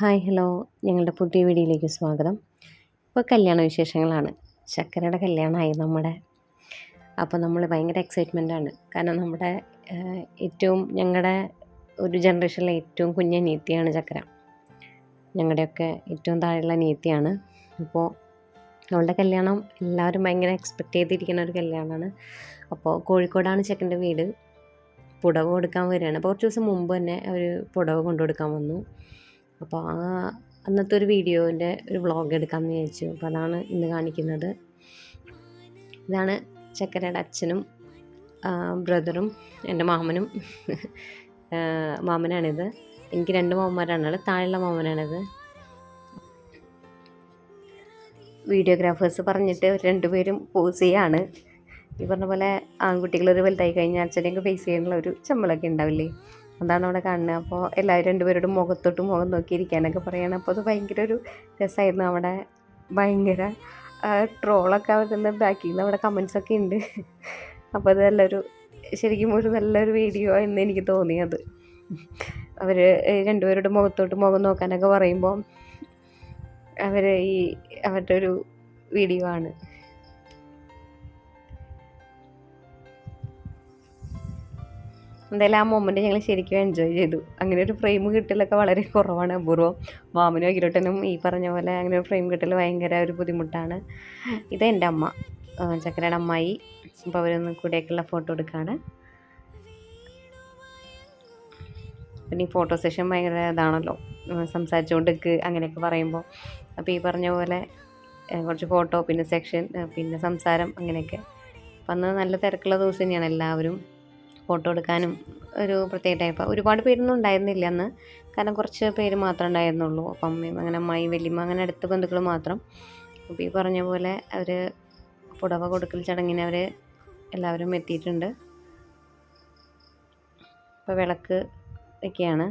Hi hello. ഞങ്ങളുടെ പുതിയ വീഡിയോയിലേക്ക് സ്വാഗതം. ഇപ്പോൾ കല്യാണ വിശേഷങ്ങളാണ്. ശക്കരയുടെ കല്യാണമായി നമ്മുടെ. അപ്പോൾ നമ്മൾ ഭയങ്കര എക്സൈറ്റ്മെന്റ് ആണ്. കാരണം നമ്മുടെ ഏറ്റവും ഞങ്ങളുടെ ഒരു ജനറേഷനിലെ ഏറ്റവും കുഞ്ഞ നീത്തിയാണ് ചക്കര. ഞങ്ങളുടെയൊക്കെ ഏറ്റവും താഴെയുള്ള നീത്തിയാണ് അപ്പോൾ അവളുടെ കല്യാണം എല്ലാവരും ഭയങ്കര എക്സ്പെക്റ്റ് ചെയ്തിരിക്കുന്ന ഒരു കല്യാണമാണ്. അപ്പോൾ കോഴിക്കോടാണ് ചെക്കന്റെ വീട്. പുടവ് കൊടുക്കാൻ വരികയാണ്. അപ്പോൾ കുറച്ച് ദിവസം മുമ്പ് തന്നെ അവർ പുടവ് കൊണ്ടുകൊടുക്കാൻ വന്നു. അപ്പോൾ ആ അന്നത്തെ ഒരു വീഡിയോന്റെ ഒരു വ്ളോഗ് എടുക്കാമെന്ന് വിചാരിച്ചു. അപ്പോൾ അതാണ് ഇന്ന് കാണിക്കുന്നത്. ഇതാണ് ചക്കരയുടെ അച്ഛനും ബ്രദറും എന്റെ മാമനും. മാമനാണിത്. എനിക്ക് രണ്ട് മാമന്മാരാണുള്ളത്. താഴെയുള്ള മാമനാണിത്. വീഡിയോഗ്രാഫേഴ്സ് പറഞ്ഞിട്ട് രണ്ടുപേരും പോസ് ചെയ്യാണ്. ഈ പറഞ്ഞ പോലെ ആൺകുട്ടികൾ ഒരു വലുതായി കഴിഞ്ഞാൽ അച്ഛനെയൊക്കെ ഫേസ് ചെയ്യാനുള്ള ഒരു ചമ്മലൊക്കെ ഉണ്ടാവില്ലേ? അതാണ് അവിടെ കാണുന്നത്. അപ്പോൾ എല്ലാവരും രണ്ടുപേരോടും മുഖത്തോട്ട് മുഖം നോക്കിയിരിക്കാനൊക്കെ പറയണം. അപ്പോൾ അത് ഭയങ്കര ഒരു രസമായിരുന്നു അവിടെ. ഭയങ്കര ട്രോളൊക്കെ വരുന്ന ബാക്കിൽ നിന്ന് അവിടെ കമൻസ് ഒക്കെ ഉണ്ട്. അപ്പോൾ അത് നല്ലൊരു ശരിക്കും ഒരു നല്ലൊരു വീഡിയോ എന്ന് എനിക്ക് തോന്നിയത്. അവർ രണ്ടുപേരുടെ മുഖത്തോട്ട് മുഖം നോക്കാനൊക്കെ പറയുമ്പോൾ അവർ ഈ അവരുടെ ഒരു വീഡിയോ ആണ്. എന്തായാലും ആ മൊമെന്റ് ഞങ്ങൾ ശരിക്കും എൻജോയ് ചെയ്തു. അങ്ങനെ ഒരു ഫ്രെയിം കിട്ടലൊക്കെ വളരെ കുറവാണ് അപൂർവം. മാമനും അഖിലോട്ടനും ഈ പറഞ്ഞ പോലെ അങ്ങനെ ഒരു ഫ്രെയിം കിട്ടൽ ഭയങ്കര ഒരു ബുദ്ധിമുട്ടാണ്. ഇത് എന്റെ അമ്മ. ചക്കരയുടെ അമ്മായി. അപ്പോൾ അവരൊന്നും കൂടെയൊക്കെയുള്ള ഫോട്ടോ എടുക്കുകയാണ് പിന്നെ ഈ ഫോട്ടോ സെഷൻ ഭയങ്കര ഇതാണല്ലോ. സംസാരിച്ചുകൊണ്ടിരിക്ക് അങ്ങനെയൊക്കെ പറയുമ്പോൾ അപ്പോൾ ഈ പറഞ്ഞ പോലെ കുറച്ച് ഫോട്ടോ പിന്നെ സെക്ഷൻ പിന്നെ സംസാരം അങ്ങനെയൊക്കെ. അപ്പം അന്ന് നല്ല തിരക്കുള്ള ദിവസം തന്നെയാണ് എല്ലാവരും. ഫോട്ടോ എടുക്കാനും ഒരു പ്രത്യേക ടൈപ്പ് ഒരുപാട് പേരൊന്നും ഉണ്ടായിരുന്നില്ല അന്ന്. കാരണം കുറച്ച് പേര് മാത്രമേ ഉണ്ടായിരുന്നുള്ളൂ. അപ്പം അങ്ങനെ അമ്മായി വലിയമ്മ അങ്ങനെ അടുത്ത ബന്ധുക്കൾ മാത്രം. അപ്പോൾ ഈ പറഞ്ഞ പോലെ അവർ പുടവ കൊടുക്കൽ ചടങ്ങിന് അവർ എല്ലാവരും എത്തിയിട്ടുണ്ട്. ഇപ്പോൾ വിളക്ക് ഒക്കെയാണ്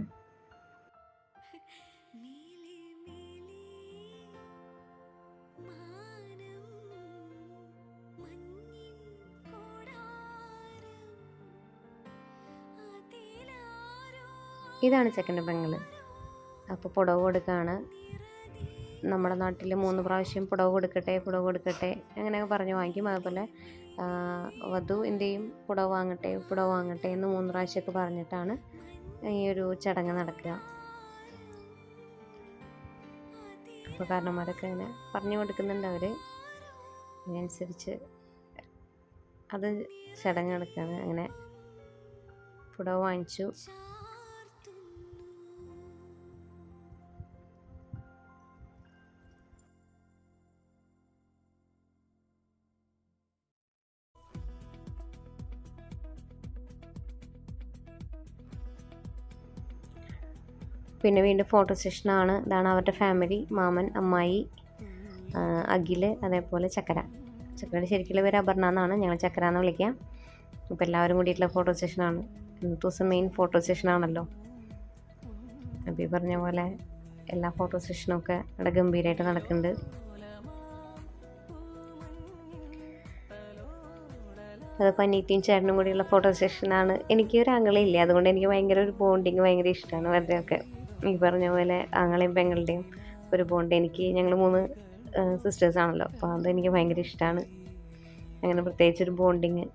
ഇതാണ് ചെക്കന്റെ പെങ്ങൾ അപ്പോൾ പുടവ് കൊടുക്കുകയാണ് നമ്മുടെ നാട്ടിൽ മൂന്ന് പ്രാവശ്യം പുടവ് കൊടുക്കട്ടെ പുടവ് കൊടുക്കട്ടെ അങ്ങനെയൊക്കെ പറഞ്ഞ് വാങ്ങിക്കും. അതുപോലെ വധു വധു ചെയ്യും പുടവ് വാങ്ങട്ടെ പുടവ് വാങ്ങട്ടെ എന്ന് മൂന്ന് പ്രാവശ്യമൊക്കെ പറഞ്ഞിട്ടാണ് ഈ ഒരു ചടങ്ങ് നടക്കുക. അപ്പോൾ കാരണന്മാരൊക്കെ അങ്ങനെ പറഞ്ഞു കൊടുക്കുന്നുണ്ട് അവർ അതിനനുസരിച്ച് അത് ചടങ്ങ് നടക്കുകയാണ്. അങ്ങനെ പുടവ് വാങ്ങിച്ചു. പിന്നെ വീണ്ടും ഫോട്ടോ സെഷനാണ് ഇതാണ് അവരുടെ ഫാമിലി മാമൻ അമ്മായി അഖിൽ അതേപോലെ ചക്കര. ചക്കരയുടെ ശരിക്കുള്ള പേര് അപർണ എന്നാണ്. ഞങ്ങൾ ചക്കര എന്ന് വിളിക്കാം അപ്പോൾ എല്ലാവരും കൂടിയിട്ടുള്ള ഫോട്ടോ സെഷനാണ് ഇന്നത്തെ ദിവസം മെയിൻ ഫോട്ടോ സെഷനാണല്ലോ അപ്പോൾ ഈ പറഞ്ഞ പോലെ എല്ലാ ഫോട്ടോ സെഷനൊക്കെ ഇവിടെ ഗംഭീരമായിട്ട് നടക്കുന്നുണ്ട്. അതിപ്പോൾ അനിയത്തിയും ചേട്ടനും കൂടിയുള്ള ഫോട്ടോ സെഷനാണ് എനിക്ക് ഒരു ഇല്ല. അതുകൊണ്ട് എനിക്ക് ഭയങ്കര ഒരു ബോണ്ടിങ് ഭയങ്കര ഇഷ്ടമാണ് വെറുതെ ഒക്കെ ഈ പറഞ്ഞ പോലെ ആങ്ങളെയും പെങ്ങളുടെയും ഒരു ബോണ്ട് എനിക്ക് ഞങ്ങൾ മൂന്ന് സിസ്റ്റേഴ്സ് ആണല്ലോ. അപ്പോൾ അതെനിക്ക് ഭയങ്കര ഇഷ്ടമാണ് അങ്ങനെ പ്രത്യേകിച്ച് ഒരു ബോണ്ടിങ്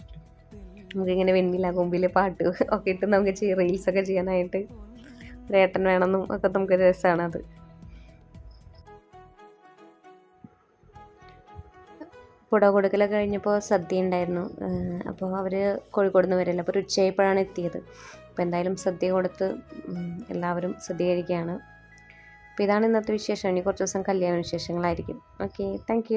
നമുക്കിങ്ങനെ വെണ്ണില കൊമ്പിലെ പാട്ട് ഒക്കെ ഇട്ട് നമുക്ക് ചെയ്യ റീൽസൊക്കെ ചെയ്യാനായിട്ട് ഒരു ഏട്ടൻ വേണമെന്നും ഒക്കെ നമുക്ക് രസമാണ് അത്. പുട കൊടുക്കലൊക്കെ കഴിഞ്ഞപ്പോൾ സദ്യ ഉണ്ടായിരുന്നു. അപ്പോൾ അവർ കോഴിക്കോട് നിന്ന് വരില്ല അപ്പോൾ ഒരു ഉച്ചയായപ്പോഴാണ് എത്തിയത്. അപ്പോൾ എന്തായാലും സദ്യ കൊടുത്ത് എല്ലാവരും സദ്യ കഴിക്കുകയാണ്. അപ്പോൾ ഇതാണ് ഇന്നത്തെ വിശേഷം. ഇനി കുറച്ച് ദിവസം കല്യാണ വിശേഷങ്ങളായിരിക്കും. Okay thank